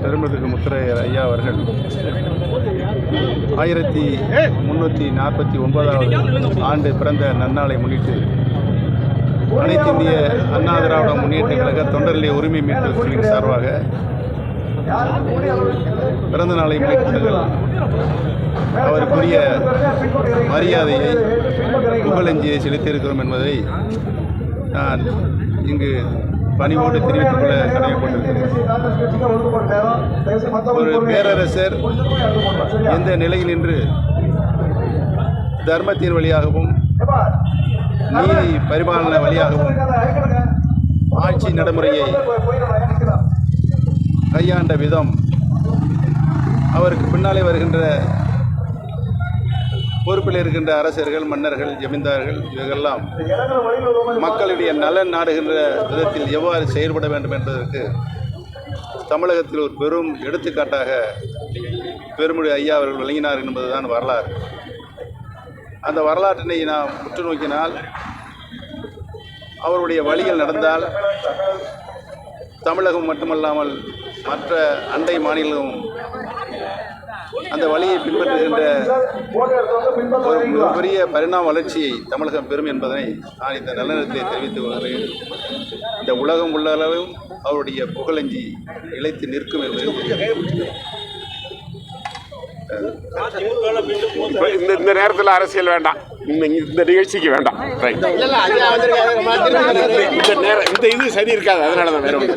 பெருமிகு முத்திரையர் ஐயா அவர்கள். ஆயிரத்தி முன்னூற்றி நாற்பத்தி ஒன்பதாவது ஆண்டு பிறந்த நன்னாளை முன்னிட்டு அனைத்து இந்திய அண்ணா திராவிட முன்னேற்ற கழக தொண்டர்நிலை உரிமை மீட்பு குழுவின் சார்பாக பிறந்த நாளை முன்னிட்டு அவருக்குரிய மரியாதையை புகழஞ்சியை செலுத்தியிருக்கிறோம் என்பதை நான் இங்கு பணிவோடு தெரிவித்துக் கொள்ள கடமைப்பட்டிருக்கிறேன் ஒரு பேரரசர் எந்த நிலையில் நின்று தர்மத்தின் வழியாகவும் நீதி பரிபாலன வழியாகவும் ஆட்சி நடைமுறையை கையாண்ட விதம் அவருக்கு பின்னாலே வருகின்ற பொறுப்பில் இருக்கின்ற அரசர்கள் மன்னர்கள் ஜமீன்தார்கள் இவர்களெல்லாம் மக்களுடைய நலன் நாடுகின்ற விதத்தில் எவ்வாறு செயல்பட வேண்டும் என்பதற்கு தமிழகத்தில் ஒரு பெரும் எடுத்துக்காட்டாக பெருமுடி ஐயா அவர்கள் விளங்கினார் என்பதுதான் வரலாறு. அந்த வரலாற்றினை நாம் உற்று நோக்கினால் அவருடைய வழியில் நடந்தால் தமிழகம் மட்டுமல்லாமல் மற்ற அண்டை மாநிலமும் அந்த வழியை பின்பற்றுகின்ற ஒரு மிகப்பெரிய பரிணாம வளர்ச்சியை தமிழகம் பெறும் என்பதனை நான் இந்த நல்லெண்ணத்தை தெரிவித்துக் கொள்கிறேன். இந்த உலகம் உள்ள அளவும் அவருடைய புகழஞ்சி நிலைத்து நிற்கும் என்பதை இந்த இந்த நேரத்தில் அரசியல் வேண்டாம். இந்த இந்த நிகழ்ச்சிக்கு வேண்டாம். ரைட் இந்த நேரம் இந்த இது சரி இருக்காது அதனால தான் வேற ஒன்று